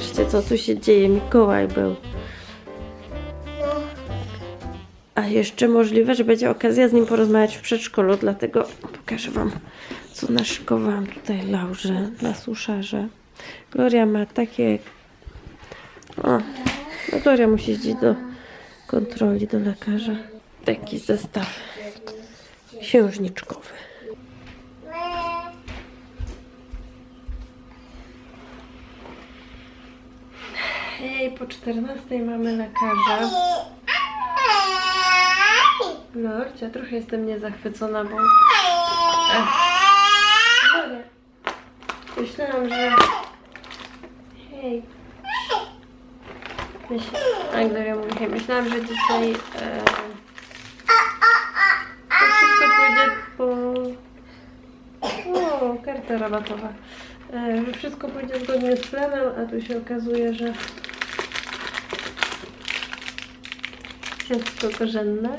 Zobaczcie, co tu się dzieje. Mikołaj był. A jeszcze możliwe, że będzie okazja z nim porozmawiać w przedszkolu, dlatego pokażę Wam, co naszykowałam tutaj Laurze na suszarze. Gloria ma takie... O, no Gloria musi iść do kontroli, do lekarza. Taki zestaw księżniczkowy. Hej, po 14 mamy lekarza. Lorcia, trochę jestem niezachwycona, bo... Ech. Myślałam, że... Hej. Hej, myślałam, że dzisiaj... E... To wszystko pójdzie po... O, karta rabatowa. E, że wszystko pójdzie zgodnie z planem, a tu się okazuje, że... Ciastko korzenne.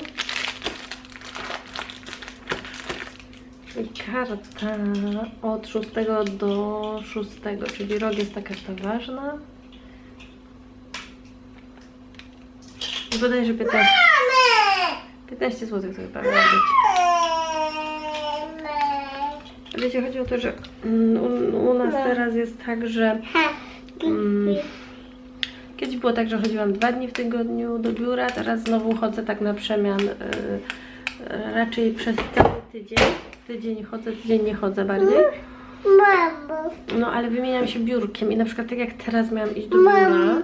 I karta od 6 do 6, czyli rok jest ta karta ważna. I bodajże 15, 15 zł to chyba miało być. Wiecie, chodzi o to, że u, u nas teraz jest tak, że mm, kiedyś było tak, że chodziłam dwa dni w tygodniu do biura, teraz znowu chodzę tak na przemian y, y, raczej przez cały tydzień. Tydzień chodzę, tydzień nie chodzę bardziej. Mamo. No ale wymieniam się biurkiem i na przykład tak jak teraz miałam iść do biura,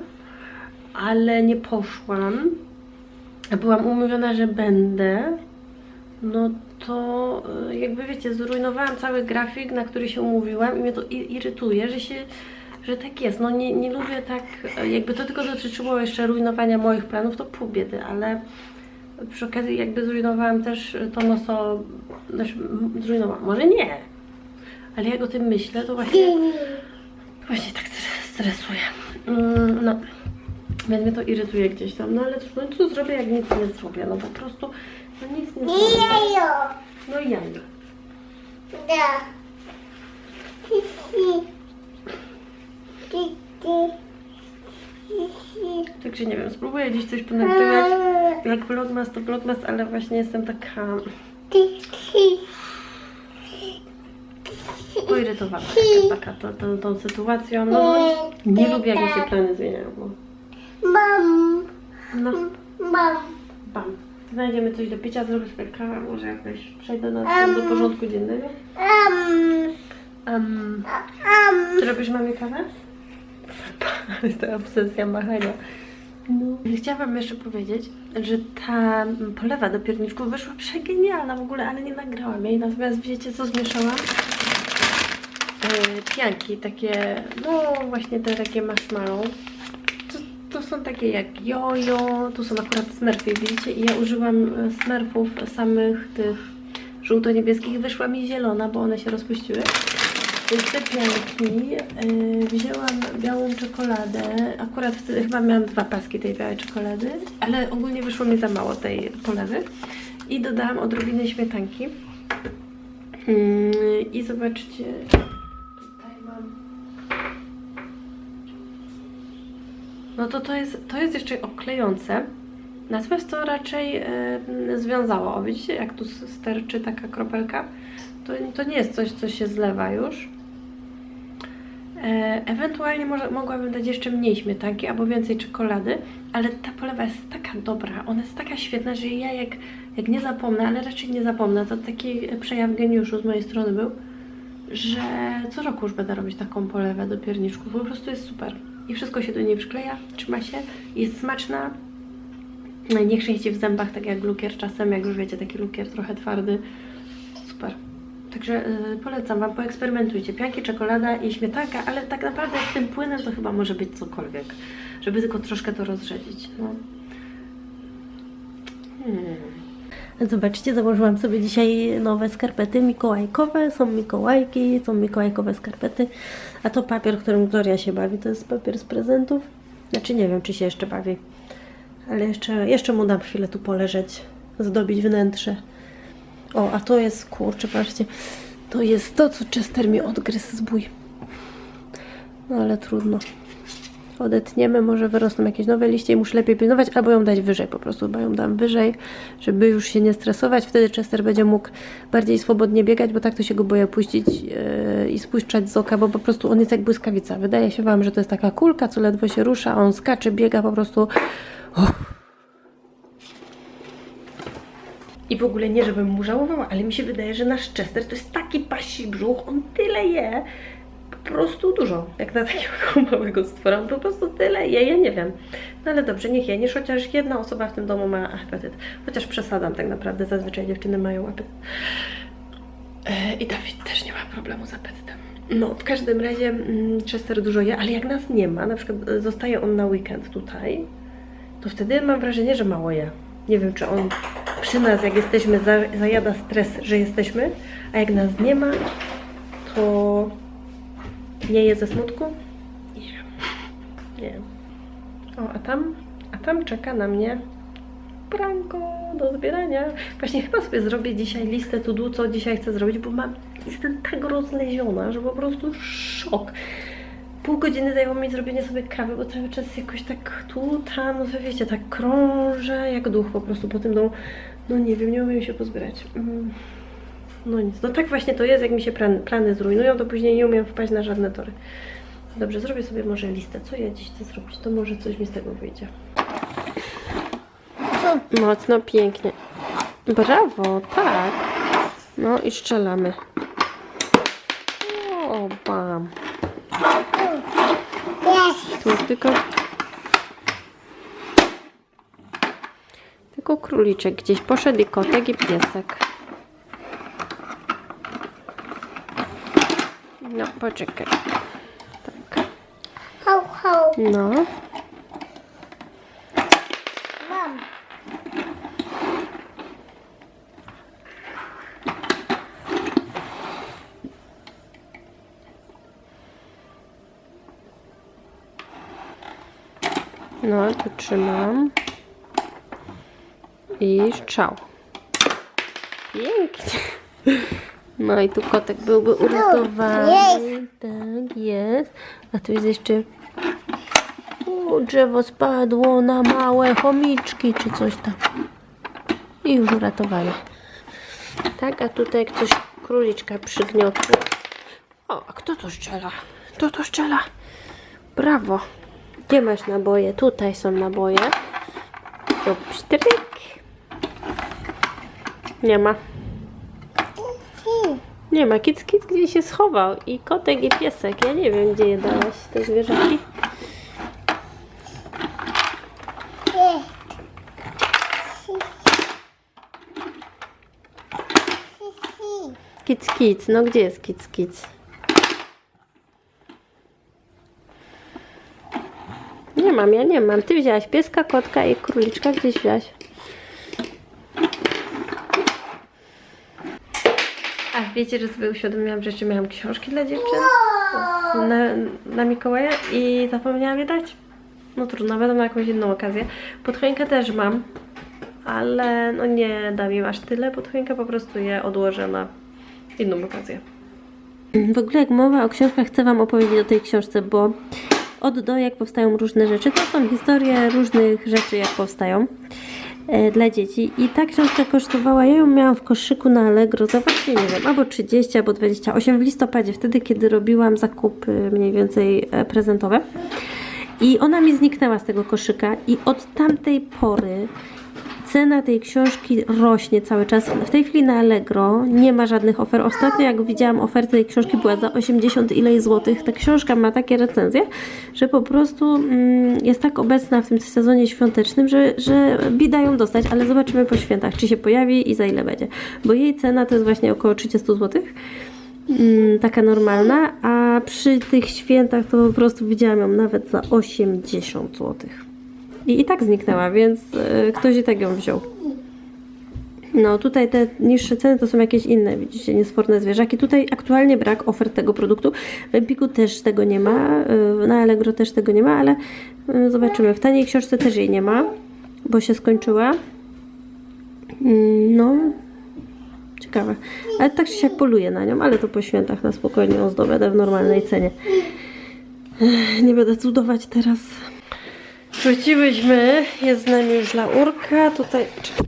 ale nie poszłam, a byłam umówiona, że będę, no to y, jakby wiecie, zrujnowałam cały grafik, na który się umówiłam i mnie to irytuje, że się, że tak jest. No nie, nie lubię tak, jakby to tylko dotyczyło jeszcze rujnowania moich planów, to pół biedy, ale przy okazji jakby zrujnowałam też tą osobę, znaczy zrujnowałam, może nie, ale jak o tym myślę, to właśnie Właśnie tak stres- stresuję. Mm, No, więc mnie to irytuje gdzieś tam. No ale cóż, no co zrobię, jak nic nie zrobię? No po prostu, no nic nie zrobię. Jajo. No i jajo. Da. Także nie wiem, spróbuję dziś coś ponagrywać. Jak vlogmas to vlogmas, ale właśnie jestem taka poirytowana jakaś taka tą, tą, tą sytuacją. No, no, nie lubię jak mi się plany zmieniają. Mam. no, Mam. bam. Znajdziemy coś do picia, zrobię sobie kawę, może jakoś przejdę na, do porządku dziennego. Um, Am. Czy robisz mamie kawę? To obsesja machania. No. Chciałam jeszcze powiedzieć, że ta polewa do pierniczków wyszła przegenialna w ogóle, ale nie nagrałam jej. Natomiast wiecie co zmieszałam? Yy, pianki takie, no właśnie te takie marshmallow. To, to są takie jak jojo, tu są akurat smurfy, widzicie? I ja użyłam e, smurfów samych tych żółto-niebieskich. Wyszła mi zielona, bo one się rozpuściły. Więc te pianki yy, wzięłam białą czekoladę. Akurat wtedy chyba miałam dwa paski tej białej czekolady, ale ogólnie wyszło mi za mało tej polewy. I dodałam odrobinę śmietanki. Yy, I zobaczcie, tutaj mam. No to to jest, to jest jeszcze oklejące. Natomiast to raczej e, związało. O, widzicie, jak tu sterczy taka kropelka? To, to nie jest coś, co się zlewa już. E, ewentualnie może, mogłabym dać jeszcze mniej śmietanki albo więcej czekolady, ale ta polewa jest taka dobra, ona jest taka świetna, że ja jak, jak nie zapomnę, ale raczej nie zapomnę, to taki przejaw geniuszu z mojej strony był, że co roku już będę robić taką polewę do pierniczków, po prostu jest super. I wszystko się do niej przykleja, trzyma się, jest smaczna, nie chrzęści w zębach, tak jak lukier czasem, jak już wiecie, taki lukier trochę twardy. Także y, polecam Wam, poeksperymentujcie. Pianki, czekolada i śmietanka, ale tak naprawdę z tym płynem to chyba może być cokolwiek, żeby tylko troszkę to rozrzedzić. No. Hmm. Zobaczcie, założyłam sobie dzisiaj nowe skarpety mikołajkowe. Są mikołajki, są mikołajkowe skarpety. A to papier, którym Gloria się bawi, to jest papier z prezentów. Znaczy nie wiem, czy się jeszcze bawi. Ale jeszcze, jeszcze mu dam chwilę tu poleżeć, zdobić wnętrze. O, a to jest, kurczę, patrzcie, to jest to, co Chester mi odgryzł z bój. No ale trudno. odetniemy, może wyrosną jakieś nowe liście i muszę lepiej pilnować, albo ją dać wyżej po prostu, bo ją dam wyżej, żeby już się nie stresować. Wtedy Chester będzie mógł bardziej swobodnie biegać, bo tak to się go boję puścić yy, i spuszczać z oka, bo po prostu on jest jak błyskawica. Wydaje się Wam, że to jest taka kulka, co ledwo się rusza, a on skacze, biega po prostu. I w ogóle nie, żebym mu żałowała, ale mi się wydaje, że nasz Chester to jest taki pasi brzuch, on tyle je, po prostu dużo, jak na takiego małego stwora, po prostu tyle je, ja nie wiem. No ale dobrze, niech je, niż chociaż jedna osoba w tym domu ma apetyt. Chociaż przesadam tak naprawdę, zazwyczaj dziewczyny mają apetyt. E, I Dawid też nie ma problemu z apetytem. No, w każdym razie mm, Chester dużo je, ale jak nas nie ma, na przykład e, zostaje on na weekend tutaj, to wtedy mam wrażenie, że mało je. Nie wiem, czy on przy nas, jak jesteśmy, za, zajada stres, że jesteśmy, a jak nas nie ma, to nie je ze smutku? Nie. Nie. O, a tam, a tam czeka na mnie pranko do zbierania. Właśnie chyba sobie zrobię dzisiaj listę to co dzisiaj chcę zrobić, bo mam, jestem tak rozleziona, że po prostu szok. Pół godziny zajęło mi zrobienie sobie kawy, bo cały czas jakoś tak tu, tam, no wiecie, tak krążę jak duch po prostu po tym domu. No nie wiem, nie umiem się pozbierać. Mm. No nic, no tak właśnie to jest, jak mi się plany, plany zrujnują, to później nie umiem wpaść na żadne tory. Dobrze, zrobię sobie może listę, co ja dziś chcę zrobić, to może coś mi z tego wyjdzie. Mocno, pięknie. Brawo, tak. No i strzelamy. O, bam. Jest. Tu tylko... Tylko króliczek gdzieś poszedł i kotek i piesek. No, poczekaj. Tak. Ho, ho. No. Mam. No, tu trzymam. I strzał. Pięknie. No i tu kotek byłby uratowany. Tak, jest. A tu jest jeszcze... O, drzewo spadło na małe chomiczki, czy coś tam. I już uratowane. Tak, a tutaj ktoś króliczka przygniotł. O, a kto to strzela? Kto to strzela? Brawo. Gdzie masz naboje? Tutaj są naboje. Pstryk. Nie ma. Nie ma. Kic, kic gdzieś się schował. I kotek, i piesek. Ja nie wiem, gdzie je dałaś, te zwierzaki. Kic, kic. No gdzie jest kic, kic? Nie mam, ja nie mam. Ty wzięłaś pieska, kotka i króliczka. Gdzieś wzięłaś? Wiecie, że sobie uświadomiłam, że jeszcze miałam książki dla dziewczyn na, na Mikołaja i zapomniałam je dać. No trudno, będą na jakąś inną okazję. Podchoinkę też mam, ale no nie dam im aż tyle. Podchoinkę po prostu je odłożę na inną okazję. W ogóle jak mowa o książkach, chcę Wam opowiedzieć o tej książce, bo od do jak powstają różne rzeczy. To są historie różnych rzeczy, jak powstają dla dzieci. I ta książka kosztowała, ja ją miałam w koszyku na Allegro za właśnie, nie wiem, albo 30, albo 28 w listopadzie, wtedy, kiedy robiłam zakupy mniej więcej e, prezentowe. I ona mi zniknęła z tego koszyka i od tamtej pory cena tej książki rośnie cały czas. W tej chwili na Allegro nie ma żadnych ofert. Ostatnio jak widziałam ofertę tej książki była za 80 ileś złotych. Ta książka ma takie recenzje, że po prostu mm, jest tak obecna w tym sezonie świątecznym, że, że bida ją dostać, ale zobaczymy po świętach, czy się pojawi i za ile będzie. Bo jej cena to jest właśnie około 30 złotych mm, taka normalna, a przy tych świętach to po prostu widziałam ją nawet za 80 zł. I, I tak zniknęła, więc e, ktoś i tak ją wziął. No tutaj te niższe ceny to są jakieś inne, widzicie, niesforne zwierzaki. Tutaj aktualnie brak ofert tego produktu. W Empiku też tego nie ma, e, na Allegro też tego nie ma, ale e, zobaczymy. W taniej książce też jej nie ma, bo się skończyła. Mm, No, Ciekawe. Ale tak czy siak poluję na nią, ale to po świętach na spokojnie ozdobię w normalnej cenie. Nie będę cudować teraz. Wróciłyśmy, jest z nami już Laurka. Tutaj chcę wam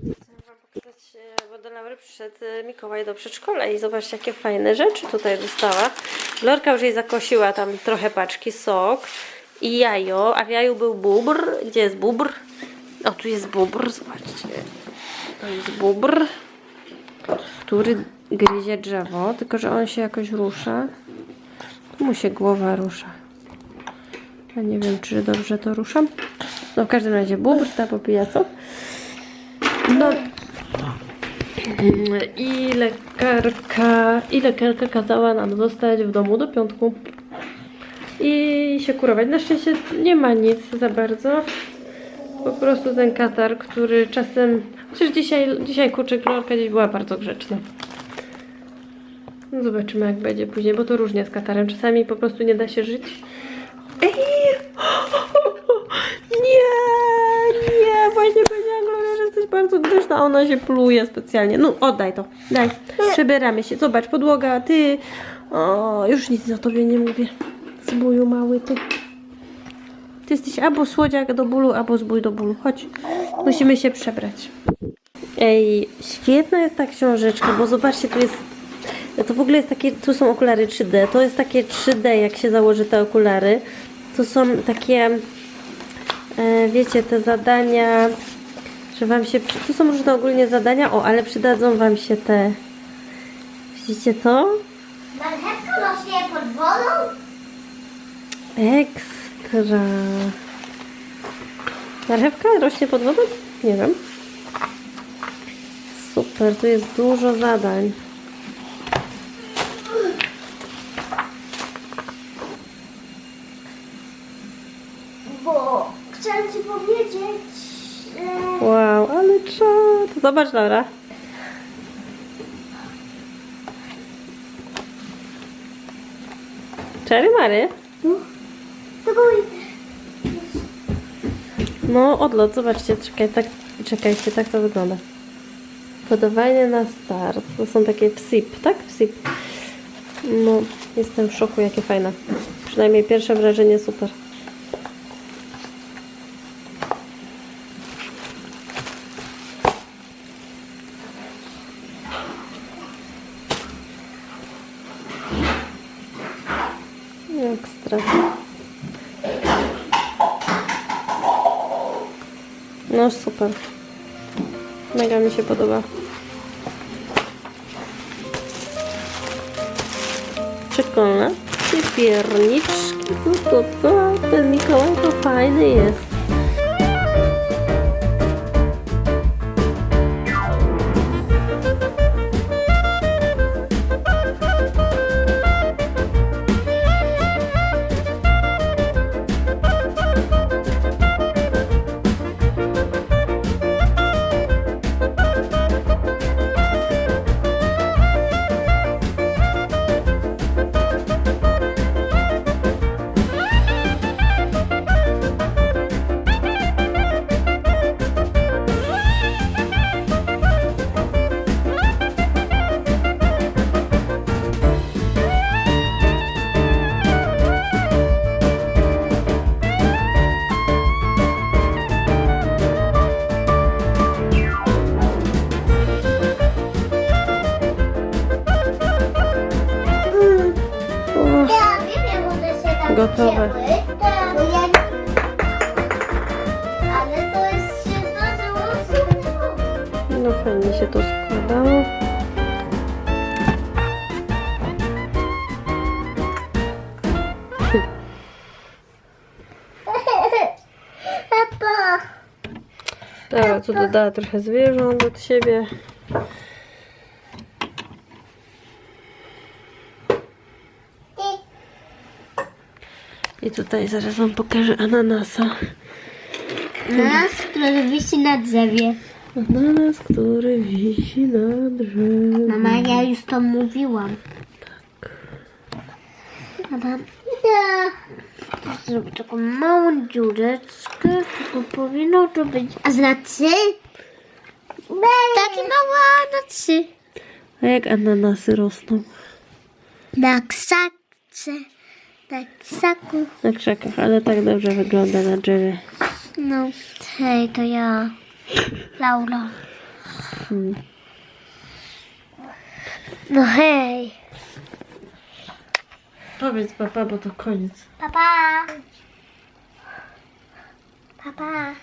pokazać, e, bo do Laury przyszedł e, Mikołaj do przedszkola i zobaczcie jakie fajne rzeczy tutaj dostała. Laurka już jej zakosiła tam trochę paczki, sok i jajo, a w jaju był bubr. Gdzie jest bubr? O, tu jest bubr, zobaczcie. To jest bubr, który gryzie drzewo, tylko że on się jakoś rusza. Tu mu się głowa rusza. Ja nie wiem, czy dobrze to ruszam. No w każdym razie bubr, ta popija co? No i lekarka, i lekarka kazała nam zostać w domu do piątku i się kurować. Na szczęście nie ma nic za bardzo. Po prostu ten katar, który czasem. Chociaż dzisiaj, dzisiaj kurczę, Klorka gdzieś była bardzo grzeczna. No zobaczymy jak będzie później, bo to różnie z katarem. Czasami po prostu nie da się żyć. Ej! Nie, nie, właśnie powiedziałam Gloria, że jesteś bardzo grzeczna, ona się pluje specjalnie. No oddaj to, daj. Przebieramy się. Zobacz, podłoga, ty. O, już nic o tobie nie mówię. Zbóju mały ty. Ty jesteś albo słodziak do bólu, albo zbój do bólu. Chodź, musimy się przebrać. Ej, świetna jest ta książeczka, bo zobaczcie, tu jest. To w ogóle jest takie. Tu są okulary 3D. To jest takie 3D, jak się założy te okulary. To są takie. E, wiecie, te zadania. Że wam się. Tu są różne ogólnie zadania. O, ale przydadzą wam się te. Widzicie to? Marchewka rośnie pod wodą? Ekstra. Marchewka rośnie pod wodą? Nie wiem. Super, tu jest dużo zadań. Bo chciałam ci powiedzieć, że... Wow, ale czad. Zobacz, Laura. Czary Mary? Tylko No, odlot, zobaczcie, czekaj, tak, czekajcie, tak to wygląda. Podawanie na start. To są takie wsip, tak? Wsip. No, jestem w szoku, jakie fajne. Przynajmniej pierwsze wrażenie super. Ekstra. No super. Mega mi się podoba. Przekolne. I pierniczki. Tu, tu, tu. Ten Mikołaj to fajny jest. Gotowe. wzięły, Bo ja nie... Ale to jest się zdarzyło z No fajnie się to składało. Papa. Dobra, tu dodała trochę zwierząt od siebie. I tutaj zaraz wam pokażę ananasa. Nas, który wisi na drzewie. Ananas, który wisi na drzewie. Mama, ja już to mówiłam. Tak. Mama. Ja. Zrobię taką małą dziureczkę, tylko powinno to być. A znaczy? Taki mała na trzy. A jak ananasy rosną? Na ksaczce na. Na krzakach, ale tak dobrze wygląda na drzewie. No, hej, to ja. Laura. Hmm. No hej. Powiedz papa, bo to koniec. Papa. Papa.